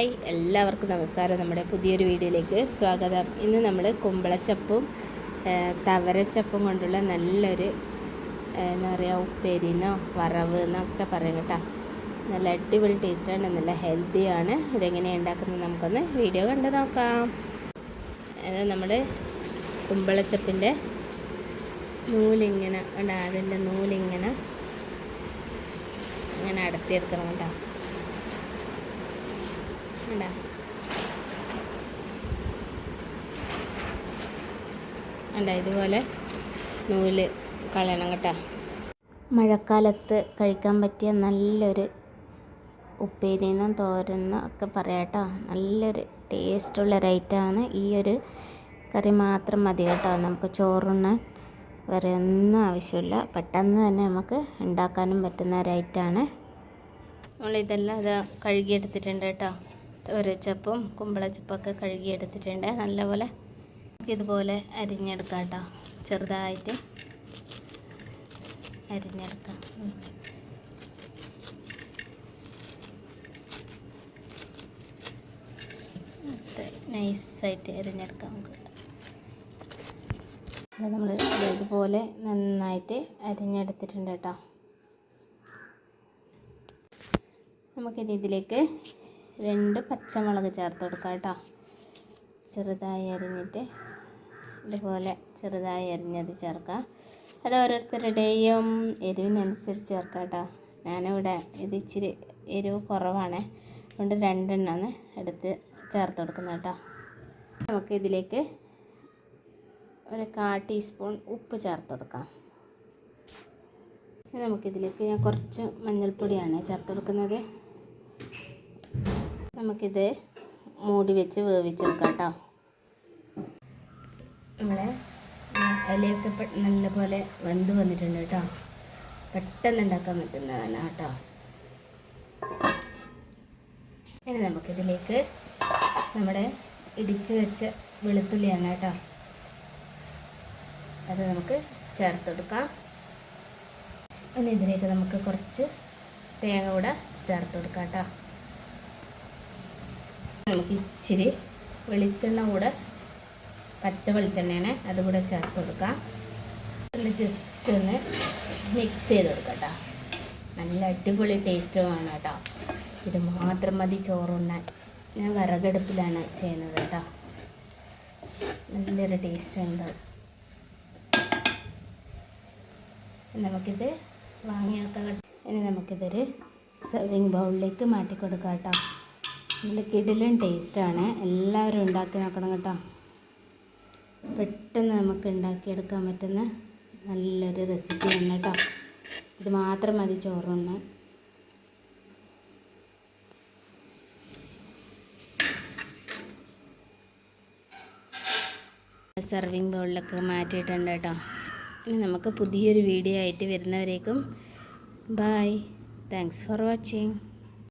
Hi എല്ലാവർക്കും നമസ്കാരം. നമ്മുടെ പുതിയൊരു വീഡിയോയിലേക്ക് സ്വാഗതം. ഇന്ന് നമ്മൾ കുമ്പളച്ചപ്പും തവരച്ചപ്പും കൊണ്ടുള്ള നല്ലൊരു എന്താ പറയുക ഉപ്പേരിന്നോ വറവ് എന്നൊക്കെ പറയും കേട്ടോ. നല്ല അടിപൊളി ടേസ്റ്റാണ് നല്ല ഹെൽത്തിയാണ് ഇതെങ്ങനെയാണ് ഉണ്ടാക്കുന്നത് നമുക്കൊന്ന് വീഡിയോ കണ്ട് നോക്കാം. അത് നമ്മൾ കുമ്പളച്ചപ്പിന്റെ നൂലിങ്ങനെ അതിന്റെ നൂലിങ്ങനെ ഇങ്ങനെ അടത്തിയെടുക്കണം കേട്ടോ. ഉണ്ടാ ഇതുപോലെ നൂൽ കളയണം കേട്ടോ. മഴക്കാലത്ത് കഴിക്കാൻ പറ്റിയ നല്ലൊരു ഉപ്പേരിന്നും തോരനും ഒക്കെ പറയാം കേട്ടോ. നല്ലൊരു ടേസ്റ്റുള്ള ഒരു ഐറ്റമാണ്. ഈ ഒരു കറി മാത്രം മതി കേട്ടോ. നമുക്ക് ചോറുണ്ണാൻ വേറെ ഒന്നും ആവശ്യമില്ല. പെട്ടെന്ന് തന്നെ നമുക്ക് ഉണ്ടാക്കാനും പറ്റുന്ന ഐറ്റമാണ്. നമ്മളിതെല്ലാം ഇത് കഴുകിയെടുത്തിട്ടുണ്ട് കേട്ടോ. ഒരച്ചപ്പും കുമ്പളച്ചപ്പൊക്കെ കഴുകിയെടുത്തിട്ടുണ്ട്. നല്ലപോലെ ഇതുപോലെ അരിഞ്ഞെടുക്കാം കേട്ടോ. ചെറുതായിട്ട് അരിഞ്ഞെടുക്കാം. നൈസായിട്ട് അരിഞ്ഞെടുക്കാം നമുക്ക്. അത് നമ്മൾ ഇതുപോലെ നന്നായിട്ട് അരിഞ്ഞെടുത്തിട്ടുണ്ട് കേട്ടോ. നമുക്കിനി ഇതിലേക്ക് രണ്ട് പച്ചമുളക് ചേർത്ത് കൊടുക്കാം കേട്ടോ. ചെറുതായി അരിഞ്ഞിട്ട് ഇതുപോലെ ചെറുതായി അരിഞ്ഞത് ചേർക്കാം. അത് ഓരോരുത്തരുടെയും എരിവിനനുസരിച്ച് ചേർക്കാം കേട്ടോ. ഞാനിവിടെ ഇത് ഇച്ചിരി എരിവ് കുറവാണ്. അതുകൊണ്ട് രണ്ടെണ്ണമാണ് എടുത്ത് ചേർത്ത് കൊടുക്കുന്നത് കേട്ടോ. നമുക്ക് ഇതിലേക്ക് ഒരു കാ ടീസ്പൂൺ ഉപ്പ് ചേർത്ത് കൊടുക്കാം. നമുക്കിതിലേക്ക് ഞാൻ കുറച്ച് മഞ്ഞൾപ്പൊടിയാണ് ചേർത്ത് കൊടുക്കുന്നത്. നമുക്കിത് മൂടി വെച്ച് വേവിച്ചെടുക്കാം കേട്ടോ നമ്മളെ ഇലയൊക്കെ നല്ലപോലെ വെന്ത് വന്നിട്ടുണ്ട് കേട്ടോ. പെട്ടെന്ന് ഉണ്ടാക്കാൻ പറ്റുന്നതാണ് കേട്ടോ. ഇനി നമുക്കിതിലേക്ക് നമ്മുടെ ഇടിച്ച് വെച്ച വെളുത്തുള്ളിയാണ് കേട്ടോ. അത് നമുക്ക് ചേർത്ത് കൊടുക്കാം ഇനി ഇതിലേക്ക് നമുക്ക് കുറച്ച് തേങ്ങ കൂടെ ചേർത്ത് കൊടുക്കാം കേട്ടോ. നമുക്ക് ഇച്ചിരി വെളിച്ചെണ്ണ കൂടെ പച്ച വെളിച്ചെണ്ണയാണ് അതുകൂടെ ചേർത്ത് കൊടുക്കാം. ജസ്റ്റ് ഒന്ന് മിക്സ് ചെയ്ത് കൊടുക്കാം കേട്ടോ നല്ല അടിപൊളി ടേസ്റ്റുമാണ് കേട്ടോ ഇത് മാത്രം മതി ചോറുണ്ണാൻ. ഞാൻ വിറകടുപ്പിലാണ് ചെയ്യുന്നത് കേട്ടോ നല്ലൊരു ടേസ്റ്റ് ഉണ്ട്. നമുക്കിത് വാങ്ങി വെക്കാം ഇനി നമുക്കിതൊരു സെർവിങ് ബൗളിലേക്ക് മാറ്റി കൊടുക്കാം കേട്ടോ നല്ല കിടിലും ടേസ്റ്റാണ്. എല്ലാവരും ഉണ്ടാക്കി നോക്കണം കേട്ടോ. പെട്ടെന്ന് നമുക്ക് ഉണ്ടാക്കിയെടുക്കാൻ പറ്റുന്ന നല്ലൊരു റെസിപ്പി റെസിപ്പിയാണ് കേട്ടോ. ഇത് മാത്രം മതി ചോറുണ്ണ സെർവിങ് ബൗളിലൊക്കെ മാറ്റിയിട്ടുണ്ട് കേട്ടോ. ഇനി നമുക്ക് പുതിയൊരു വീഡിയോ ആയിട്ട് വരുന്നവരേക്കും ബായ് താങ്ക്സ് ഫോർ വാച്ചിങ്